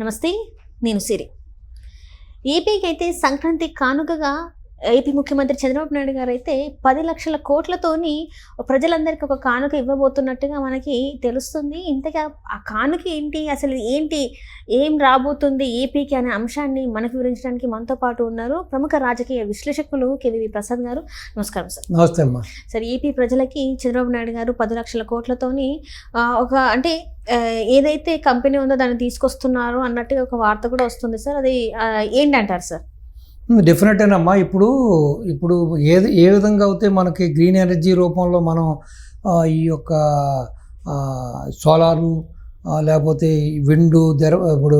నమస్తే నేను సిరి. ఏపీకి అయితే సంక్రాంతి కానుకగా ఏపీ ముఖ్యమంత్రి చంద్రబాబు నాయుడు గారు అయితే పది లక్షల కోట్లతోని ప్రజలందరికీ ఒక కానుక ఇవ్వబోతున్నట్టుగా మనకి తెలుస్తుంది. ఇంతగా ఆ కానుక ఏంటి? అసలు ఏంటి? ఏం రాబోతుంది ఏపీకి అనే అంశాన్ని మనకు వివరించడానికి మనతో పాటు ఉన్నారు ప్రముఖ రాజకీయ విశ్లేషకులు కేవీవి ప్రసాద్ గారు. నమస్కారం సార్. నమస్తే అమ్మా. సరే ఏపీ ప్రజలకి చంద్రబాబు నాయుడు గారు పది లక్షల కోట్లతోని ఒక అంటే ఏదైతే కంపెనీ ఉందో దాన్ని తీసుకొస్తున్నారు అన్నట్టుగా ఒక వార్త కూడా వస్తుంది సార్. అది ఏంటంటారు సార్? డెఫినెటేనమ్మా ఇప్పుడు ఇప్పుడు ఏది ఏ విధంగా అయితే మనకి గ్రీన్ ఎనర్జీ రూపంలో మనం ఈ యొక్క సోలారు లేకపోతే విండ్ దెర ఇప్పుడు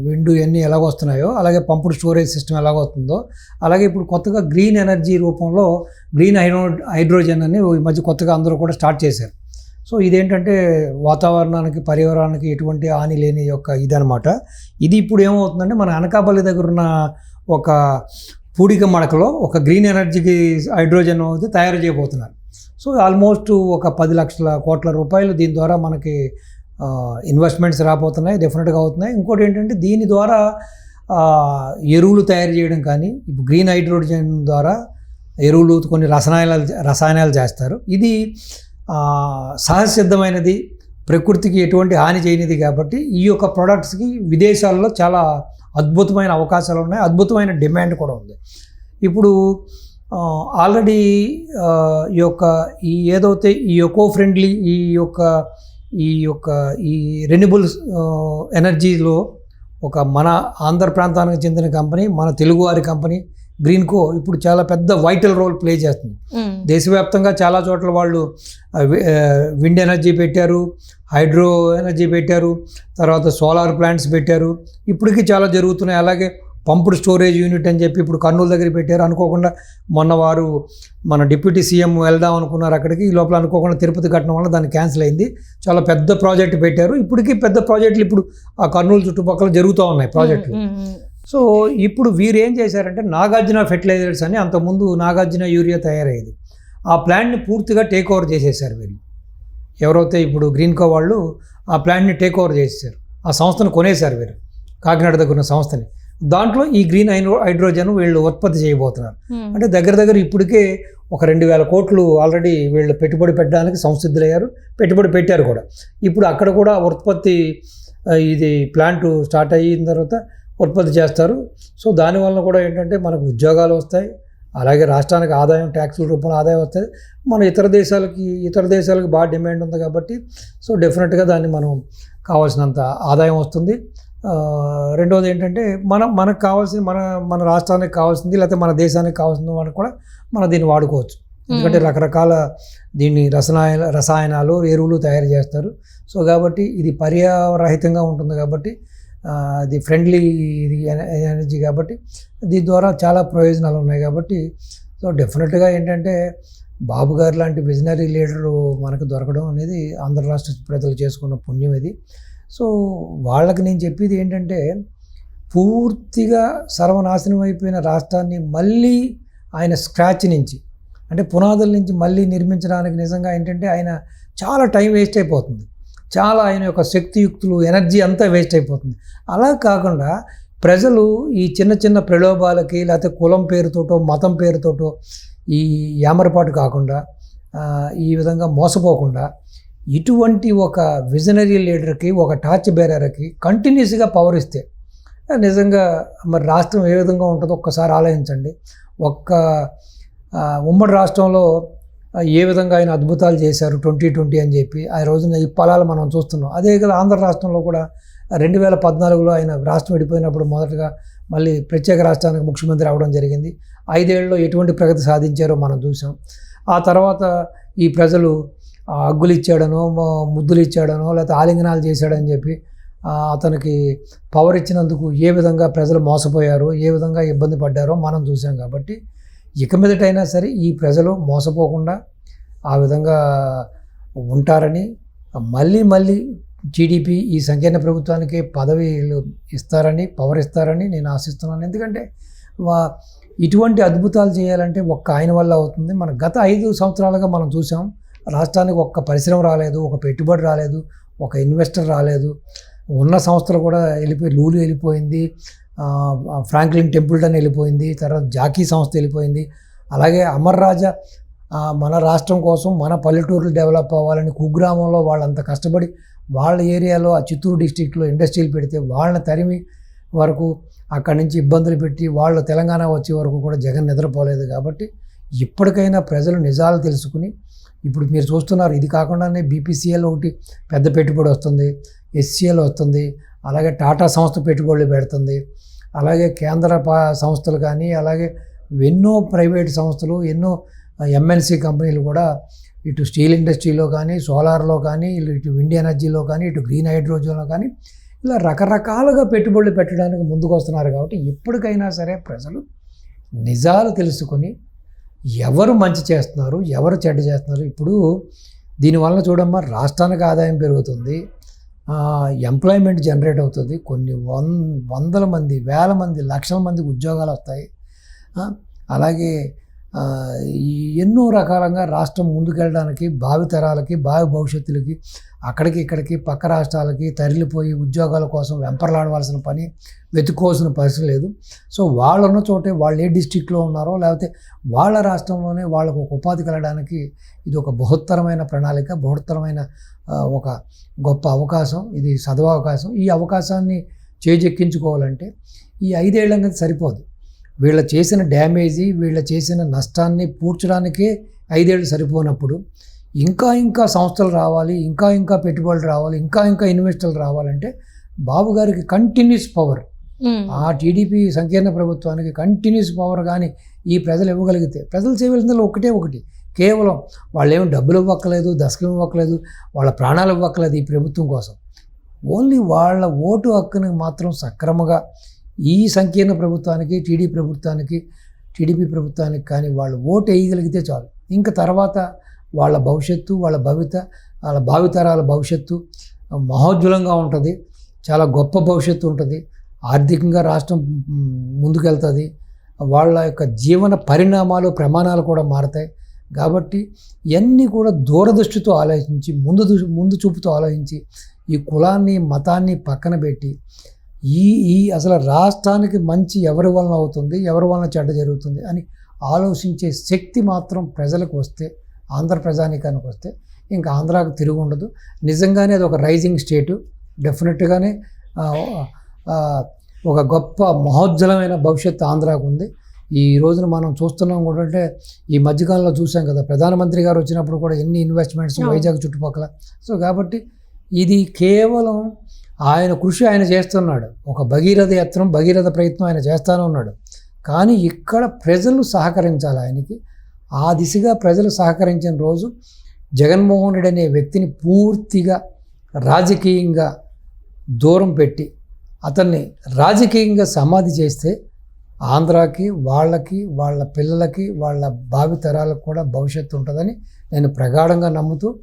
విండ్ ఇవన్నీ ఎలాగ వస్తున్నాయో అలాగే పంపుడు స్టోరేజ్ సిస్టమ్ ఎలాగ వస్తుందో అలాగే ఇప్పుడు కొత్తగా గ్రీన్ ఎనర్జీ రూపంలో గ్రీన్ హైడ్రో హైడ్రోజన్ అని ఈ మధ్య కొత్తగా అందరూ కూడా స్టార్ట్ చేశారు. సో ఇదేంటంటే వాతావరణానికి పర్యావరణానికి ఎటువంటి హాని లేని యొక్క ఇదనమాట ఇది ఇప్పుడు ఏమవుతుందంటే మన అనకాపల్లి దగ్గర ఉన్న ఒక పూడిక మడకలో ఒక గ్రీన్ ఎనర్జీకి హైడ్రోజన్ అయితే తయారు చేయబోతున్నారు. సో ఆల్మోస్ట్ ఒక పది లక్షల కోట్ల రూపాయలు దీని ద్వారా మనకి ఇన్వెస్ట్మెంట్స్ రాబోతున్నాయి డెఫినెట్గా అవుతున్నాయి. ఇంకోటి ఏంటంటే దీని ద్వారా ఎరువులు తయారు చేయడం కానీ ఇప్పుడు గ్రీన్ హైడ్రోజన్ ద్వారా ఎరువులు కొన్ని రసాయనాలు రసాయనాలు చేస్తారు. ఇది ఆ, సహజసిద్ధమైనది ప్రకృతికి ఎటువంటి హాని చేయనిది కాబట్టి ఈ యొక్క ప్రోడక్ట్స్కి విదేశాల్లో చాలా అద్భుతమైన అవకాశాలు ఉన్నాయి. అద్భుతమైన డిమాండ్ కూడా ఉంది. ఇప్పుడు ఆల్రెడీ ఈ యొక్క ఈ ఏదైతే ఈ ఎకో ఫ్రెండ్లీ ఈ యొక్క ఈ యొక్క ఈ రెన్యూబుల్ ఎనర్జీలో ఒక మన ఆంధ్ర ప్రాంతానికి చెందిన కంపెనీ మన తెలుగువారి కంపెనీ గ్రీన్కో ఇప్పుడు చాలా పెద్ద వైటల్ రోల్ ప్లే చేస్తుంది. దేశవ్యాప్తంగా చాలా చోట్ల వాళ్ళు విండ్ ఎనర్జీ పెట్టారు హైడ్రో ఎనర్జీ పెట్టారు తర్వాత సోలార్ ప్లాంట్స్ పెట్టారు. ఇప్పటికీ చాలా జరుగుతున్నాయి. అలాగే పంపుడు స్టోరేజ్ యూనిట్ అని చెప్పి ఇప్పుడు కర్నూలు దగ్గర పెట్టారు. అనుకోకుండా మొన్న వారు మన డిప్యూటీ సీఎం వెళ్దాం అనుకున్నారు అక్కడికి. ఈ లోపల అనుకోకుండా తిరుపతి కట్టడం వల్ల దాన్ని క్యాన్సిల్ అయింది. చాలా పెద్ద ప్రాజెక్ట్ పెట్టారు. ఇప్పటికీ పెద్ద ప్రాజెక్టులు ఇప్పుడు ఆ కర్నూలు చుట్టుపక్కల జరుగుతూ ఉన్నాయి ప్రాజెక్టులు. సో ఇప్పుడు వీరు ఏం చేశారంటే నాగార్జున ఫెర్టిలైజర్స్ అని అంతకుముందు నాగార్జున యూరియా తయారయ్యేది. ఆ ప్లాంట్ని పూర్తిగా టేక్ ఓవర్ చేసేసారు వీళ్ళు. ఎవరైతే ఇప్పుడు గ్రీన్ కో వాళ్ళు ఆ ప్లాంట్ని టేక్ ఓవర్ చేసేసారు ఆ సంస్థను కొనేశారు వీరు. కాకినాడ దగ్గర ఉన్న సంస్థని. దాంట్లో ఈ గ్రీన్ హైడ్రో హైడ్రోజన్ వీళ్ళు ఉత్పత్తి చేయబోతున్నారు. అంటే దగ్గర దగ్గర ఇప్పటికే ఒక రెండు వేల కోట్లు ఆల్రెడీ వీళ్ళు పెట్టుబడి పెట్టడానికి సంసిద్ధులయ్యారు. పెట్టుబడి పెట్టారు కూడా. ఇప్పుడు అక్కడ కూడా ఉత్పత్తి ఇది ప్లాంట్ స్టార్ట్ అయిన తర్వాత ఉత్పత్తి చేస్తారు. సో దానివల్ల కూడా ఏంటంటే మనకు ఉద్యోగాలు వస్తాయి. అలాగే రాష్ట్రానికి ఆదాయం ట్యాక్సుల రూపంలో ఆదాయం వస్తుంది మన ఇతర దేశాలకి ఇతర దేశాలకు బాగా డిమాండ్ ఉంది కాబట్టి సో డెఫినెట్గా దాన్ని మనం కావాల్సినంత ఆదాయం వస్తుంది. రెండవది ఏంటంటే మన మనకు కావాల్సింది మన మన రాష్ట్రానికి కావాల్సింది లేకపోతే మన దేశానికి కావాల్సిన వాళ్ళకి కూడా మనం దీన్ని వాడుకోవచ్చు. ఎందుకంటే రకరకాల దీన్ని రసాయన రసాయనాలు ఎరువులు తయారు చేస్తారు. సో కాబట్టి ఇది పర్యావరహితంగా ఉంటుంది కాబట్టి అది ఫ్రెండ్లీ ఇది ఎనర్జీ కాబట్టి దీని ద్వారా చాలా ప్రయోజనాలు ఉన్నాయి కాబట్టి సో డెఫినెట్గా ఏంటంటే బాబు గారు లాంటి విజనరీ లీడరు మనకు దొరకడం అనేది ఆంధ్ర రాష్ట్ర ప్రజలు చేసుకున్న పుణ్యం ఇది. సో వాళ్ళకి నేను చెప్పేది ఏంటంటే పూర్తిగా సర్వనాశనం అయిపోయిన రాష్ట్రాన్ని మళ్ళీ ఆయన స్క్రాచ్ నుంచి అంటే పునాదుల నుంచి మళ్ళీ నిర్మించడానికి నిజంగా ఏంటంటే ఆయన చాలా టైం వేస్ట్ అయిపోతుంది. చాలా ఆయన యొక్క శక్తియుక్తులు ఎనర్జీ అంతా వేస్ట్ అయిపోతుంది. అలా కాకుండా ప్రజలు ఈ చిన్న చిన్న ప్రలోభాలకి లేకపోతే కులం పేరుతోటో మతం పేరుతోటో ఈ యామరపాటు కాకుండా ఈ విధంగా మోసపోకుండా ఇటువంటి ఒక విజనరీ లీడర్కి ఒక టార్చ్ బేరర్కి కంటిన్యూస్గా పవర్ ఇస్తే నిజంగా మరి రాష్ట్రం ఏ విధంగా ఉంటుందో ఒక్కసారి ఆలోచించండి. ఒక్క ఉమ్మడి రాష్ట్రంలో ఏ విధంగా ఆయన అద్భుతాలు చేశారు ట్వంటీ ట్వంటీ అని చెప్పి ఆ రోజున ఈ ఫలాలు మనం చూస్తున్నాం. అదే కదా ఆంధ్ర రాష్ట్రంలో కూడా రెండు వేల పద్నాలుగులో ఆయన రాష్ట్రం విడిపోయినప్పుడు మొదటగా మళ్ళీ ప్రత్యేక రాష్ట్రానికి ముఖ్యమంత్రి అవడం జరిగింది. ఐదేళ్ళలో ఎటువంటి ప్రగతి సాధించారో మనం చూసాం ఆ తర్వాత ఈ ప్రజలు అగ్గులు ఇచ్చాడనో ముద్దులు ఇచ్చాడనో లేకపోతే ఆలింగనాలు చేశాడని చెప్పి అతనికి పవర్ ఇచ్చినందుకు ఏ విధంగా ప్రజలు మోసపోయారో ఏ విధంగా ఇబ్బంది పడ్డారో మనం చూసాం కాబట్టి ఇక మీదటైనా సరే ఈ ప్రజలు మోసపోకుండా ఆ విధంగా ఉంటారని మళ్ళీ మళ్ళీ టీడీపీ ఈ సంకీర్ణ ప్రభుత్వానికి పదవిలు ఇస్తారని పవర్ ఇస్తారని నేను ఆశిస్తున్నాను. ఎందుకంటే ఇటువంటి అద్భుతాలు చేయాలంటే ఒక్క ఆయన వల్ల అవుతుంది. మన గత ఐదు సంవత్సరాలుగా మనం చూసాం రాష్ట్రానికి ఒక్క పరిశ్రమ రాలేదు ఒక పెట్టుబడి రాలేదు ఒక ఇన్వెస్టర్ రాలేదు. ఉన్న సంస్థలు కూడా వెళ్ళిపోయి లూలు వెళ్ళిపోయింది. ఫ్రాంక్లిన్ టెంపుల్టన్ వెళ్ళిపోయింది తర్వాత జాకీ సంస్థ వెళ్ళిపోయింది. అలాగే అమర్ రాజా మన రాష్ట్రం కోసం మన పల్లెటూర్లు డెవలప్ అవ్వాలని కుగ్రామంలో వాళ్ళంత కష్టపడి వాళ్ళ ఏరియాలో ఆ చిత్తూరు డిస్టిక్లో ఇండస్ట్రీలు పెడితే వాళ్ళని తరిమి వరకు అక్కడి నుంచి ఇబ్బందులు పెట్టి వాళ్ళు తెలంగాణ వచ్చే వరకు కూడా జగన్ నిద్రపోలేదు కాబట్టి ఇప్పటికైనా ప్రజలు నిజాలు తెలుసుకుని ఇప్పుడు మీరు చూస్తున్నారు ఇది కాకుండానే బీపీసీఎల్ ఒకటి పెద్ద పెట్టుబడి వస్తుంది ఎస్సీఎల్ వస్తుంది అలాగే టాటా సంస్థ పెట్టుబడులు పెడుతుంది. అలాగే కేంద్ర పా- సంస్థలు కానీ అలాగే ఎన్నో ప్రైవేట్ సంస్థలు ఎన్నో ఎంఎన్సి కంపెనీలు కూడా ఇటు స్టీల్ ఇండస్ట్రీలో కానీ సోలార్లో కానీ ఇటు విండ్ ఎనర్జీలో కానీ ఇటు గ్రీన్ హైడ్రోజన్లో కానీ ఇలా రకరకాలుగా పెట్టుబడులు పెట్టడానికి ముందుకు వస్తున్నారు కాబట్టి ఇప్పటికైనా సరే ప్రజలు నిజాలు తెలుసుకొని ఎవరు మంచి చేస్తున్నారు ఎవరు చెడ్డ చేస్తున్నారు. ఇప్పుడు దీనివల్ల చూడమ్మా రాష్ట్రానికి ఆదాయం పెరుగుతుంది. ఎంప్లాయ్మెంట్ జనరేట్ అవుతుంది. కొన్ని వన్ వందల మంది వేల మంది లక్షల మందికి ఉద్యోగాలు వస్తాయి. అలాగే ఎన్నో రకాలంగా రాష్ట్రం ముందుకెళ్ళడానికి భావితరాలకి భావి భవిష్యత్తులకి అక్కడికి ఇక్కడికి పక్క రాష్ట్రాలకి తరలిపోయి ఉద్యోగాల కోసం వెంపర్లాడవలసిన పని వెతుక్కోవాల్సిన పరిస్థితి లేదు. సో వాళ్ళు ఉన్న చోటే వాళ్ళు ఏ డిస్టిక్లో ఉన్నారో లేకపోతే వాళ్ళ రాష్ట్రంలోనే వాళ్ళకు ఒక ఉపాధి కలగడానికి ఇది ఒక బృహత్తరమైన ప్రణాళిక బృహత్తరమైన ఒక గొప్ప అవకాశం ఇది సదవకాశం ఈ అవకాశాన్ని చేజెక్కించుకోవాలంటే ఈ ఐదేళ్ళకి సరిపోదు. వీళ్ళ చేసిన డ్యామేజీ వీళ్ళ చేసిన నష్టాన్ని పూడ్చడానికే ఐదేళ్ళు సరిపోనప్పుడు ఇంకా ఇంకా సంస్థలు రావాలి ఇంకా ఇంకా పెట్టుబడులు రావాలి ఇంకా ఇంకా ఇన్వెస్టర్లు రావాలంటే బాబు గారికి కంటిన్యూస్ పవర్. ఆ టీడీపీ సంకీర్ణ ప్రభుత్వానికి కంటిన్యూస్ పవర్ కానీ ఈ ప్రజలు ఇవ్వగలిగితే ప్రజలు చేయవలసింది ఒకటే ఒకటి కేవలం వాళ్ళేం డబ్బులు ఇవ్వక్కలేదు దశకం ఇవ్వక్కలేదు వాళ్ళ ప్రాణాలు ఇవ్వక్కలేదు ఈ ప్రభుత్వం కోసం. ఓన్లీ వాళ్ళ ఓటు హక్కుని మాత్రం సక్రమంగా ఈ సంకీర్ణ ప్రభుత్వానికి టీడీ ప్రభుత్వానికి టీడీపీ ప్రభుత్వానికి కానీ వాళ్ళు ఓటు వేయగలిగితే చాలు. ఇంకా తర్వాత వాళ్ళ భవిష్యత్తు వాళ్ళ భవిత వాళ్ళ భావితరాల భవిష్యత్తు మహోజ్వలంగా ఉంటుంది. చాలా గొప్ప భవిష్యత్తు ఉంటుంది. ఆర్థికంగా రాష్ట్రం ముందుకెళ్తుంది. వాళ్ళ యొక్క జీవన పరిణామాలు ప్రమాణాలు కూడా మారతాయి. కాబట్టి ఇవన్నీ కూడా దూరదృష్టితో ఆలోచించి ముందు ముందు చూపుతో ఆలోచించి ఈ కులాన్ని మతాన్ని పక్కన పెట్టి ఈ ఈ అసలు రాష్ట్రానికి మంచి ఎవరి వలన అవుతుంది ఎవరి వలన చెడ్డ జరుగుతుంది అని ఆలోచించే శక్తి మాత్రం ప్రజలకు వస్తే ఆంధ్ర ప్రజానికానికి వస్తే ఇంకా ఆంధ్రాకు తిరుగు ఉండదు. నిజంగానే అది ఒక రైజింగ్ స్టేటు డెఫినెట్గానే ఒక గొప్ప మహోజ్జలమైన భవిష్యత్తు ఆంధ్రాకు ఉంది. ఈ రోజున మనం చూస్తున్నాం కూడా అంటే ఈ మధ్యకాలంలో చూసాం కదా ప్రధానమంత్రి గారు వచ్చినప్పుడు కూడా ఎన్ని ఇన్వెస్ట్మెంట్స్. వైజాగ్ చుట్టుపక్కల. సో కాబట్టి ఇది కేవలం ఆయన కృషి ఆయన చేస్తున్నాడు. ఒక భగీరథ యత్నం భగీరథ ప్రయత్నం ఆయన చేస్తానే ఉన్నాడు. కానీ ఇక్కడ ప్రజలు సహకరించాలి ఆయనకి. ఆ దిశగా ప్రజలు సహకరించిన రోజు జగన్మోహన్ రెడ్డి అనే వ్యక్తిని పూర్తిగా రాజకీయంగా దూరం పెట్టి అతన్ని రాజకీయంగా సమాధి చేస్తే ఆంధ్రాకి వాళ్ళకి వాళ్ళ పిల్లలకి వాళ్ళ భావితరాలకు కూడా భవిష్యత్తు ఉంటుందని నేను ప్రగాఢంగా నమ్ముతూ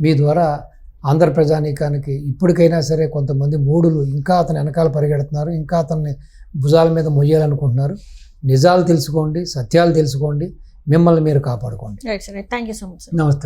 మీ ద్వారా ఆంధ్ర ప్రజానీకానికి ఇప్పటికైనా సరే కొంతమంది మూడులు ఇంకా అతని వెనకాల పరిగెడుతున్నారు ఇంకా అతన్ని భుజాల మీద మొయ్యాలనుకుంటున్నారు. నిజాలు తెలుసుకోండి సత్యాలు తెలుసుకోండి. మిమ్మల్ని మీరు కాపాడుకోండి. థ్యాంక్ యూ సో మచ్ నమస్తే.